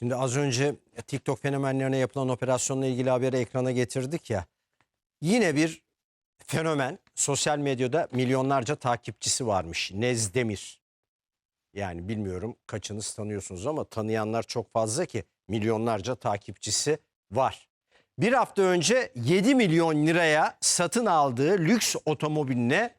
Şimdi az önce TikTok fenomenlerine yapılan operasyonla ilgili haberi ekrana getirdik ya. Yine bir fenomen sosyal medyada milyonlarca takipçisi varmış. Nezdemir. Yani bilmiyorum kaçınız tanıyorsunuz ama tanıyanlar çok fazla ki milyonlarca takipçisi var. Bir hafta önce 7 milyon liraya satın aldığı lüks otomobiline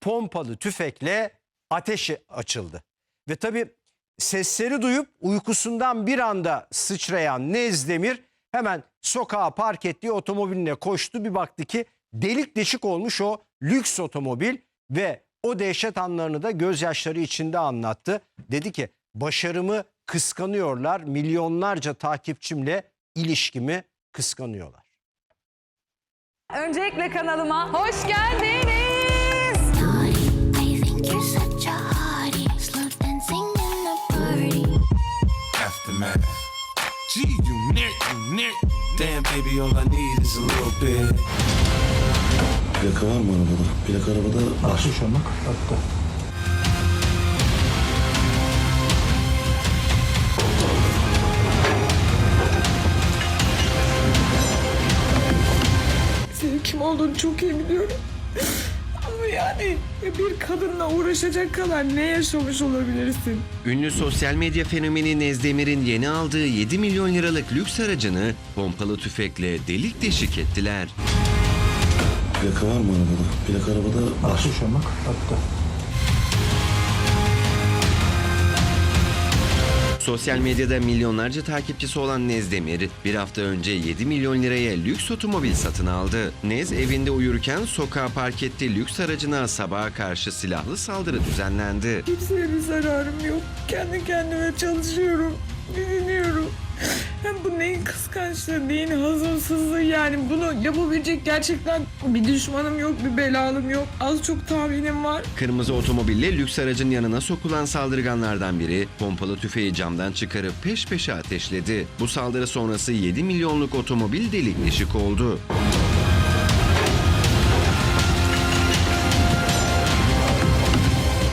pompalı tüfekle ateşi açıldı. Ve tabii sesleri duyup uykusundan bir anda sıçrayan Nezdemir hemen sokağa park ettiği otomobiline koştu. Bir baktı ki delik deşik olmuş o lüks otomobil ve o dehşet anlarını da gözyaşları içinde anlattı. Dedi ki başarımı kıskanıyorlar, milyonlarca takipçimle ilişkimi kıskanıyorlar. Öncelikle kanalıma hoş geldiniz. I think you're such a you near, you near. Damn, baby, all I need is a little bit. Plaka var mı arabada? Plaka arabada var. Şu an bak hatta. Senin kim olduğunu çok iyi biliyorum. Yani bir kadınla uğraşacak kadar ne yaşamış olabilirsin? Ünlü sosyal medya fenomeni Nezdemir'in yeni aldığı 7 milyon liralık lüks aracını pompalı tüfekle delik deşik ettiler. Plaka var mı arabada? Plaka arabada var. An bak hatta. Sosyal medyada milyonlarca takipçisi olan Nezdemir bir hafta önce 7 milyon liraya lüks otomobil satın aldı. Nez evinde uyurken sokağa park ettiği lüks aracına sabaha karşı silahlı saldırı düzenlendi. Kimseye bir zararım yok. Kendi kendime çalışıyorum. Hem bu neyin kıskançlığı, neyin hazımsızlığı yani bunu yapabilecek gerçekten bir düşmanım yok, bir belalım yok. Az çok tahminim var. Kırmızı otomobille lüks aracın yanına sokulan saldırganlardan biri pompalı tüfeği camdan çıkarıp peş peşe ateşledi. Bu saldırı sonrası 7 milyonluk otomobil delik deşik oldu.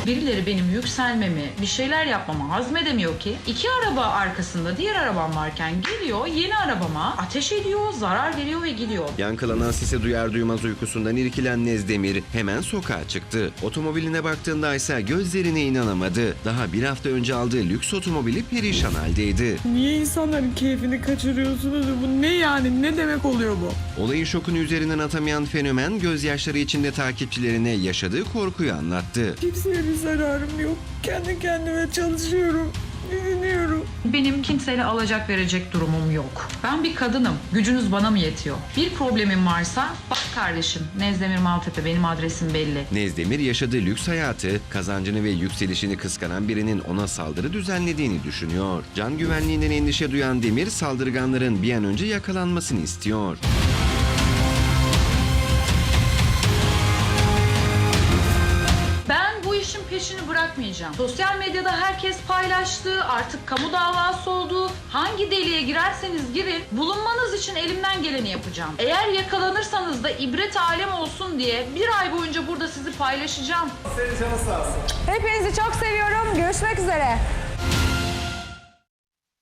Birileri benim yükselmemi, bir şeyler yapmamı hazmedemiyor ki. İki araba arkasında diğer arabam varken geliyor yeni arabama ateş ediyor, zarar veriyor ve gidiyor. Yankılanan sesi duyar duymaz uykusundan irkilen Nezdemir hemen sokağa çıktı. Otomobiline baktığında ise gözlerine inanamadı. Daha bir hafta önce aldığı lüks otomobili perişan haldeydi. Niye insanların keyfini kaçırıyorsunuz? Bu ne yani? Ne demek oluyor bu? Olayın şokunu üzerinden atamayan fenomen gözyaşları içinde takipçilerine yaşadığı korkuyu anlattı. Kimseye bir zararım yok. Kendi kendime çalışıyorum. Dinliyorum. Benim kimseyle alacak verecek durumum yok. Ben bir kadınım. Gücünüz bana mı yetiyor? Bir problemim varsa bak kardeşim Nezdemir Maltepe benim adresim belli. Nezdemir yaşadığı lüks hayatı, kazancını ve yükselişini kıskanan birinin ona saldırı düzenlediğini düşünüyor. Can güvenliğinden endişe duyan Demir saldırganların bir an önce yakalanmasını istiyor. İşin peşini bırakmayacağım. Sosyal medyada herkes paylaştı, artık kamu davası oldu. Hangi deliğe girerseniz girin, bulunmanız için elimden geleni yapacağım. Eğer yakalanırsanız da ibret alem olsun diye bir ay boyunca burada sizi paylaşacağım. Hepinizi çok seviyorum. Görüşmek üzere.